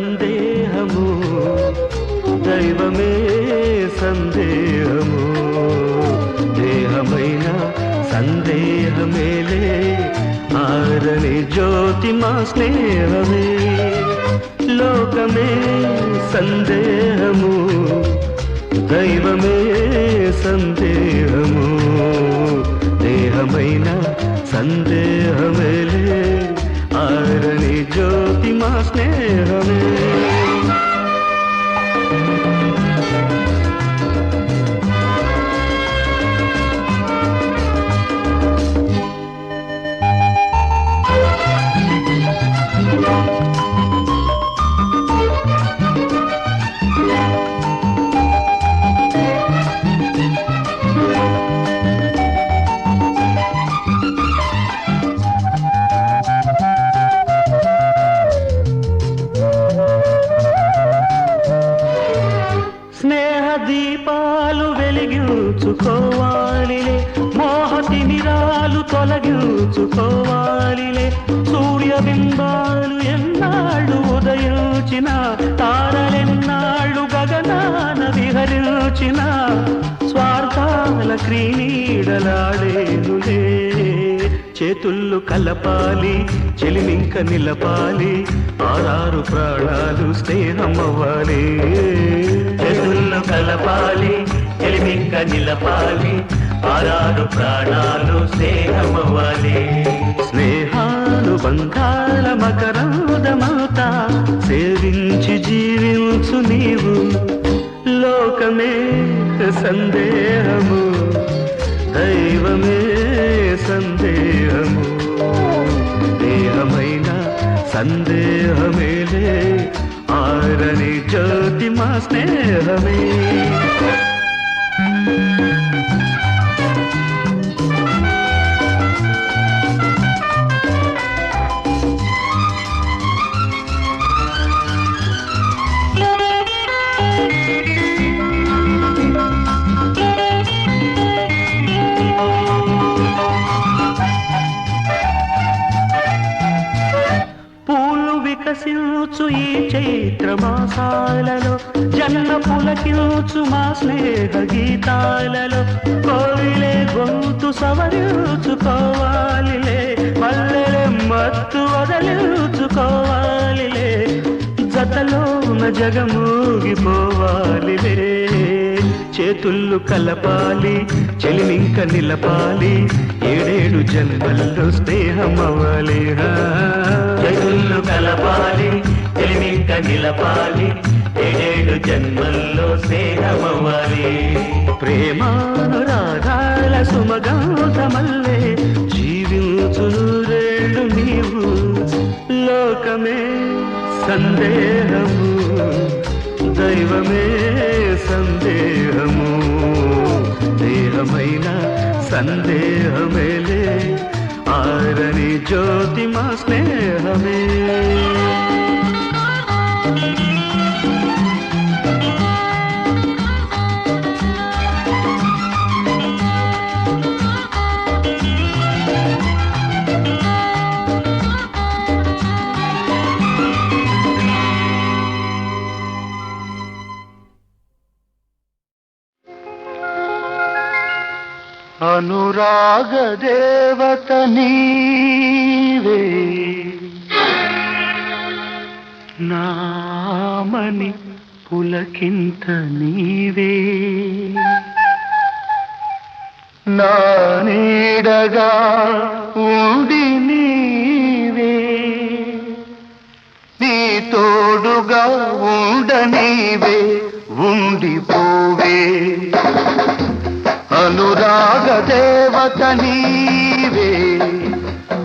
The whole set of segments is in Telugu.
సందేహము దైవమే సందేహము. దేహమైన సందేహమేలే ఆరని జ్యోతి మా స్నేహమే. లోకమే సందేహము దైవమే సందేహము. దేహమైన సందేహమేలే. ఆరని జ్యోతి మా స్నేహమే. క్రీడలాడేనులే చేతుళ్ళు కలపాలి చెలిమింక నిలపాలి ఆరారు ప్రాణాలు స్నేహమవ్వాలి. చేతుళ్ళు కలపాలి చెలిమింక నిలపాలి ఆరారు ప్రాణాలు స్నేహమవ్వాలి. స్నేహాలు బంధాల మకరందమవుతా సేవించి జీవించు నీవు. లోకమే సందేహము. దైవమే సందేహము దేహమైన సందేహమేలే ఆరని జ్యోతి మా స్నేహమే వికసించు ఈ చైత్ర మాసాలలో జన్మ పులకించు మా స్నేహ గీతాలలో. కోవిలే గొంతు సవరించుకోవాలిలే. మల్లెలే మత్తు వదలించుకోవాలిలే. జతలోన జగమూగిపోవాలిలే. చేతుళ్ళు కలపాలి చెలిమింక నిలపాలి. ఏడేడు జన్మల్లో స్నేహం అవ్వాలి చేతుళ్ళు కలపాలి ఇక నిలపాలి. ఏడేడు జన్మల్లో స్నేహం అవ్వాలి ప్రేమానురాగాల సుమగౌతమల్లే జీవించు రేడు నీవు. లోకమే సందేహము దైవమే సందేహము. దేహమైన సందేహమేలే ఆరని జ్యోతిమా స్నేహమే. పులకింత నీవే. నా నీడగా ఉండి నీవే. నీ తోడుగా ఉండనీవే ఉండిపోవే అనురాగ దేవత నీవే.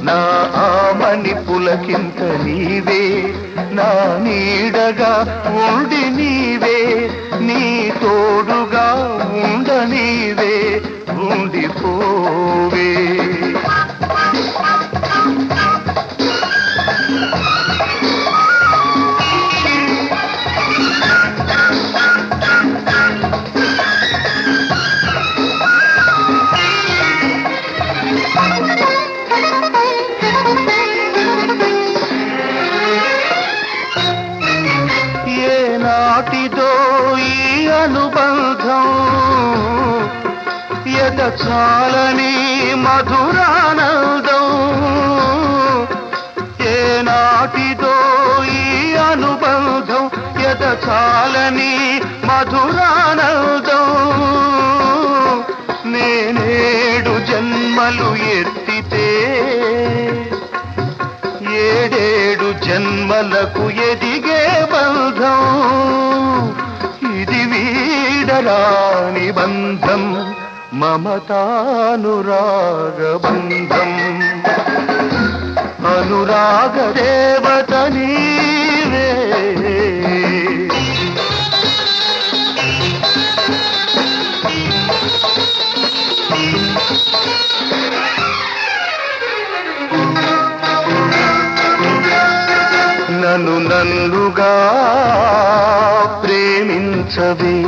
నా ఆమని పులకింత నీవే. నా నీడగా ఉండి నీవే. నీ తోడుగా ఉండనివే ఉండిపోవే. ఏడేడు జన్మలకు ఎదిగే బంధం. ఇది వీడరాని బంధం మమతానురాగ బంధం అనురాగ దేవత నీవే. నన్ను నన్నుగా ప్రేమించవే.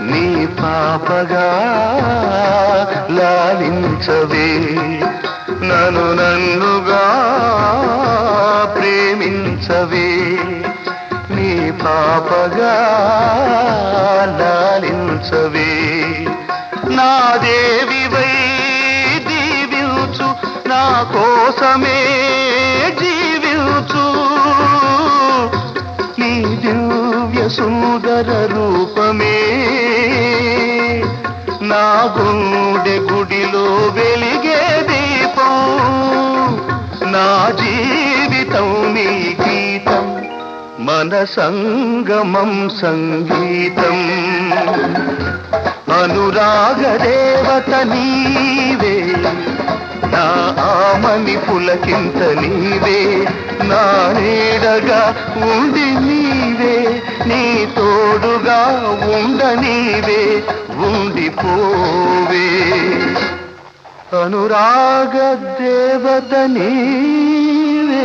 నీ పాపగా లాలించవే. నన్ను నన్నుగా ప్రేమించవే. నీ పాపగా లాలించవే. నా దేవివై దీవించు నా కోసమే గుండె గుడిలో వెలిగే దీపం. నా జీవితం నీ గీతం. మన సంగమం సంగీతం. అనురాగ దేవత నీవే. నా ఆమని పులకింత నీవే. నా నీడగా ఉండి నీవే. నీ తోడుగా ఉండ నీవే. ఉండిపోవే అనురాగ దేవత నీవే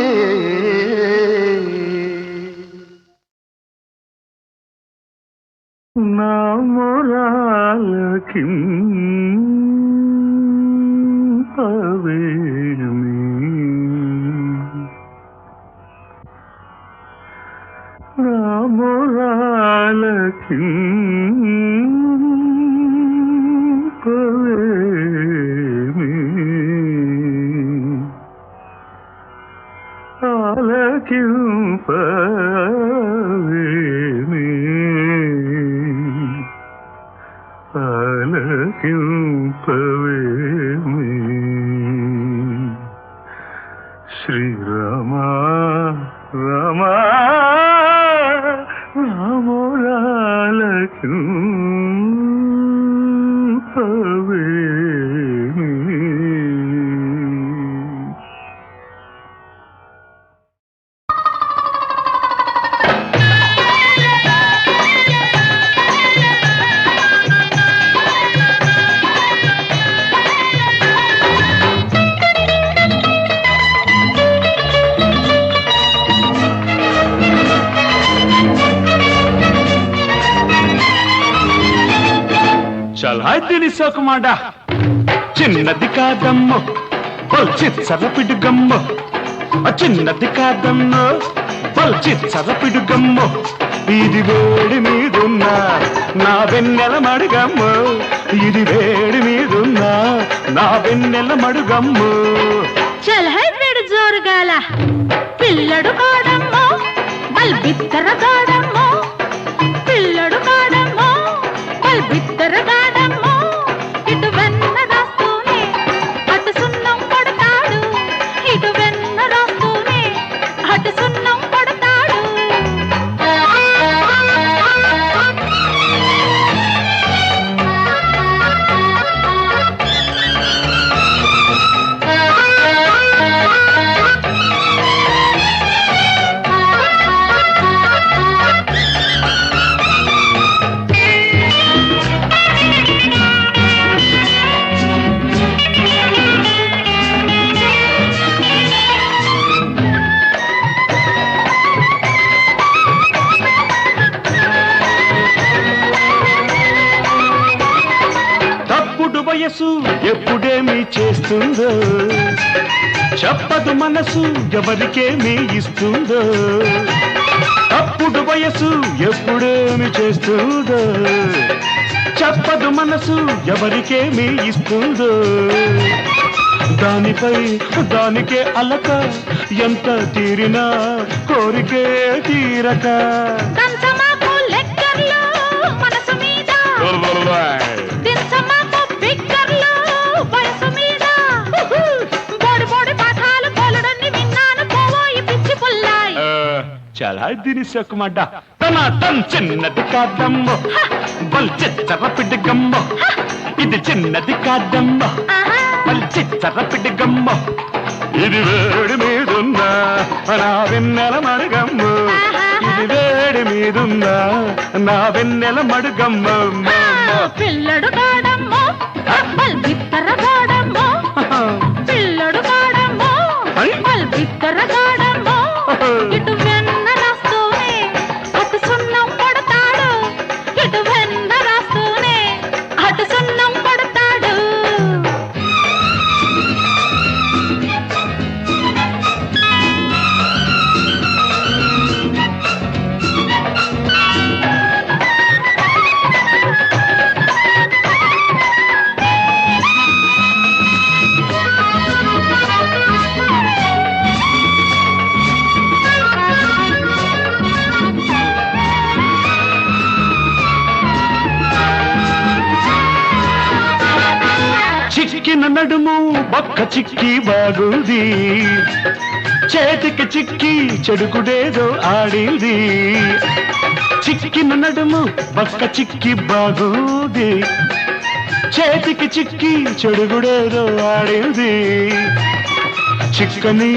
నామరాలకి నామరాలకి Akıl చలాయ్ చిన్నది కాదమ్మో చిచ్చర చదపిడు గమ్మో. చిన్నది కాదమ్మో బల్చి చదపిడు గమ్మో. ఇది వేడి మీదున్నా నా వెన్నెల మడుగమ్మో. ఇది వేడి మీదున్నా నా వెన్నెల మడుగమ్మో. చల్ హై పెడు జోరుగాల పిల్లడు కాడమ్మో బల్బిత్తర కాడమ్మో. పిల్లడు కాడమ్మో బల్బిత్తర కాడమ్మో చెప్పదు మనసు ఎవరికేమి ఇస్తుందో? అప్పుడు వయసు ఎప్పుడేమి చేస్తుందో? చెప్పదు మనసు ఎవరికేమి ఇస్తుందో? దానిపై దానికే అలక ఎంత తీరినా కోరికే తీరక. మనసు మీద. చాలా దీని సొక్కుమడ్డ తన తన్ చిన్నది కాదమ్మో. బల్ చిచ్చర పిడిగమ్మో ఇది చిన్నది కాదమ్మో. ఆహా. బల్ చిచ్చర పిడిగమ్మో ఇది వేడి మీదున్నా నా వెన్నెల మడుగమ్మ. ఇది వేడి మీదున్నా నా వెన్నెల మడుగమ్మ. పిల్లడు కాడమ్మో. బల్ బిత్తర కాడమ్మో చిక్కిన నడుము బొక్క చిక్కి బాగుంది. చేతికి చిక్కి చెడుకుడేదో ఆడింది. చిక్కిన నడుము బొక్క చిక్కి బాగుంది. చేతికి చిక్కి చెడుగుడేదో ఆడింది. చిక్కని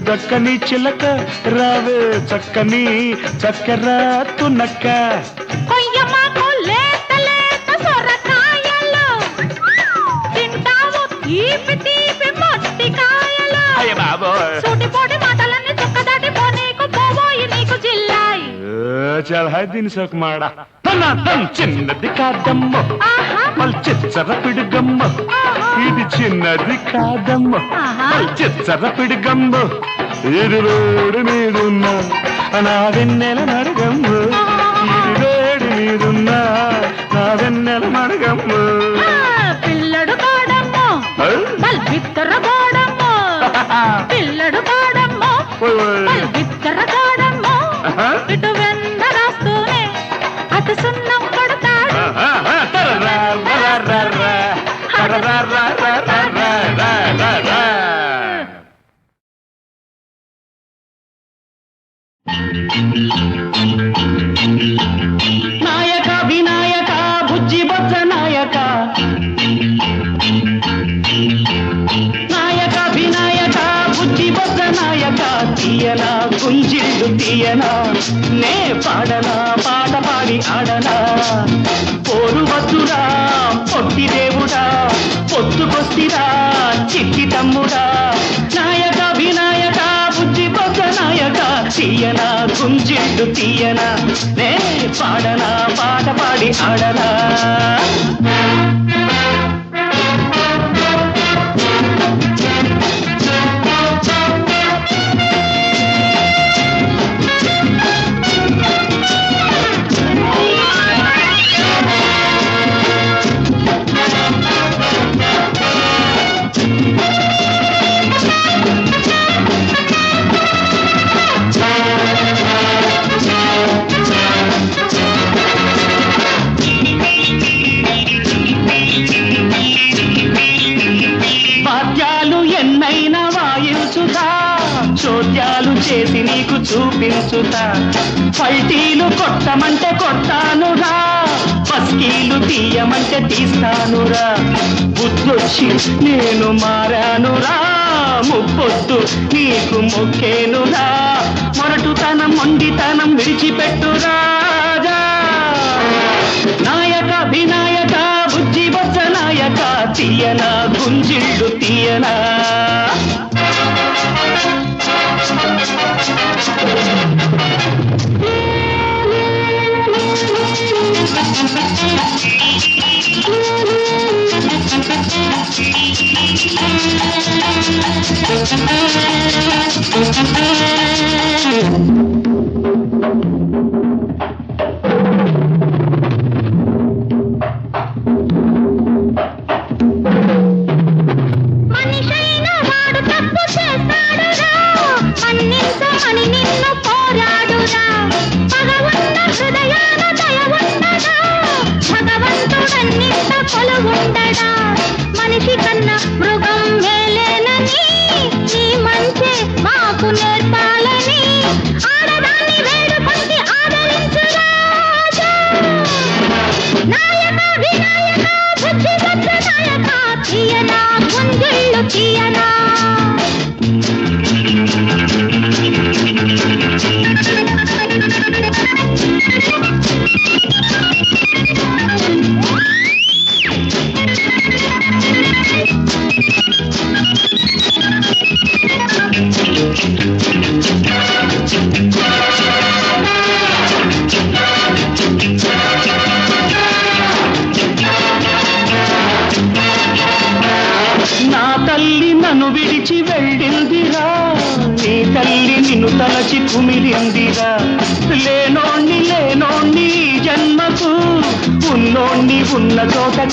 దక్కని చిలక రావే చక్కని చక్కరా తునక్క. చాలా దీని సోకు మాడ తన తన్ చిన్నది కాదమ్మ. ఆహా. మల్ చిచ్చర పిడుగమ్మ ఇది చిన్నది కాదమ్మ. ఆహా. మల్ చిచ్చర పిడుగమ్మ ఇది వేడి మీదున్న నా వెన్నెల మడగమ్మ ఇది వేడి మీదున్న నా వెన్నెల మడగమ్మ ఆ, పిల్లడు కాడమ్మో కాడమ్మో పిల్లడు కాడమ్మో ఓయ్ ఓయ్. బల్ బిత్తర కాడమ్మో ఆహా. ఇటు వెన్న రాస్తూనే అటు సున్నం పడతాడు నాయక తీయనా తీయనా నే పాడనా? పాట పాడి ఆడనా? పోరు వద్దురా పొట్టి దేవుడా? పొత్తుకొస్తిరా చిట్టి తమ్ముడా? నాయక వినాయక బుద్ధి బొజ్జ నాయక తీయనా గుంజిళ్ళు తీయనా నే పాడనా? పాట పాడి ఆడనా? కొట్టమంటే కొట్టానురా పస్కీలు తీయమంటే తీస్తానురా. బుద్ధొచ్చి నేను మారానురా. ముప్పొద్దు నీకు మొక్కేనురా. మొరటుతనం మొండితనం విడిచిపెట్టురా నాయక వినాయక బుజ్జి బొజ్జ నాయక తీయనా గుంజిళ్ళు తీయనా. Thank you.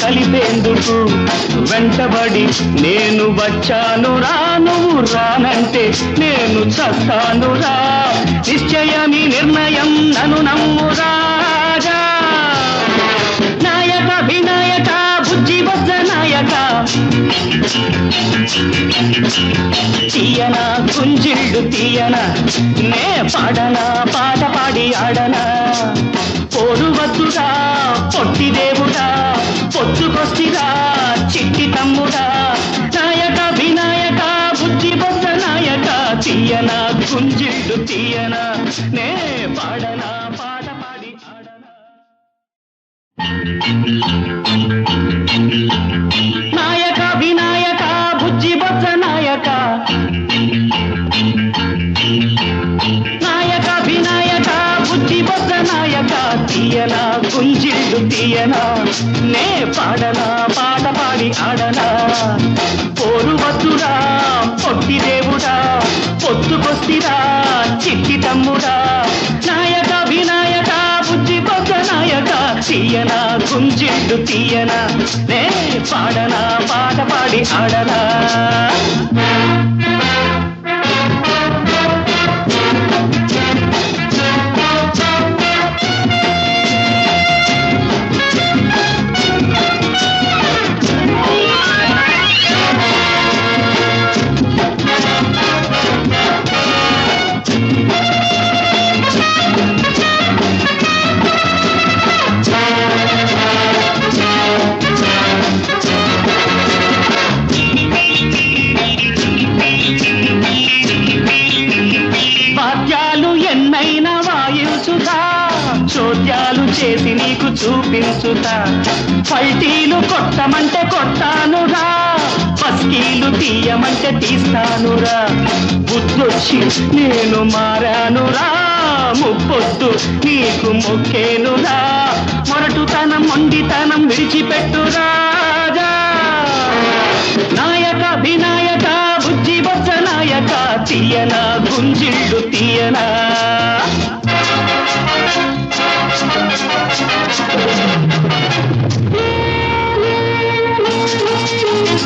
కలిపేందుకు? వెంటబడి నేను వచ్చాను రా నువ్వు రానంటే నేను చస్తాను రా. నిశ్చయమి నిర్ణయం నన్ను నమ్మురాజా నాయక వినాయక బుజ్జి వద్ద నాయక. తీయన గుంజిళ్ళు తీయన నే పాడనా పాట పాడి ఆడనా. పోరు వద్దురా పొట్టి దేవుడా. పొచ్చుకొస్తిరా చిట్టి తమ్ముడా నాయక వినాయక బుద్ధి బొద్ద నాయక తీయనా గుంజిడు తీయనా నే పాడనా పాట పాడి ఆడనా. నాయక వినాయక బుజ్జి బొత్స నాయక నాయక వినాయక బుజ్జి బొత్స నాయక తీయనా గుంజిడు తీయనా. నే పాడనా పాట పాడి ఆడనా? పోరు వద్దురా పొట్టి దేవుడా పొత్తుకొస్తిరా చిట్టి తమ్ముడా? నాయక వినాయక బుద్ధి బొత్స నాయక తీయనా గుంజిడ్డు తీయనా? నే పాడనా పాట పాడి ఆడనా? తీయమంటే తీస్తానురా. బుద్ధొచ్చి నేను మారానురా. ముప్పొద్దు నీకు మొక్కేనురా. మొరటుతనం మొండితనం విడిచిపెట్టురా నాయక వినాయక బుజ్జి బొత్స నాయక తీయనా గుంజిళ్ళు తీయనా.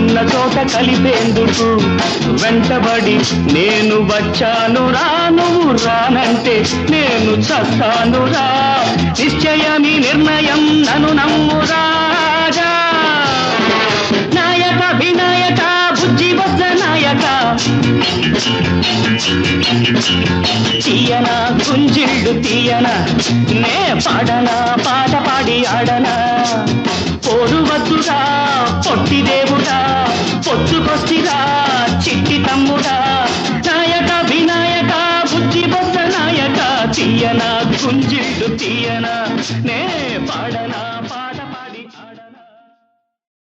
ఉన్న చోట కలిపేందుకు వెంటబడి నేను వచ్చాను రా నువ్వు రానంటే నేను చస్తాను రా. నిశ్చయమి నిర్ణయం నన్ను నమ్మురా. తీయన గుంజిళ్ళు తీయన నే పాడనా పాట పాడి ఆడనా? పోరువద్దురా పొట్టి దేవుడా పొత్తుకొస్తిరా చిట్టి తమ్ముడా? నాయక వినాయక బుద్ధి బొజ్జ నాయక తీయన గుంజిళ్ళు తీయన నే పాడనా?